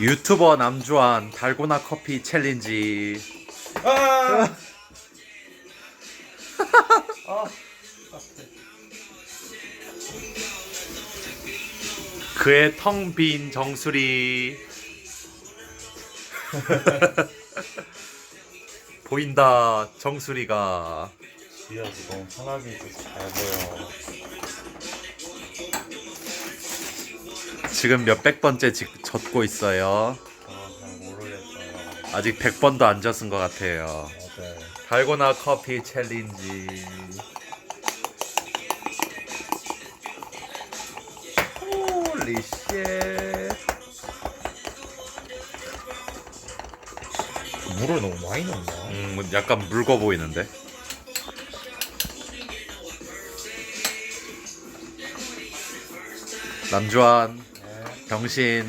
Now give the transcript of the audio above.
유튜버 남주한 달고나 커피 챌린지 아! 그의 텅 빈 정수리 보인다 정수리가 지하도 너무 편하게 있어서 잘 보여. 지금 몇백 번째 지- 젖고 있어요. 아직 100번도 안 젖은 것 같아요. 달고나 커피 챌린지 홀리 쉣 물을 너무 많이 넣나? 음, 약간 묽어 보이는데 남주한 네. 병신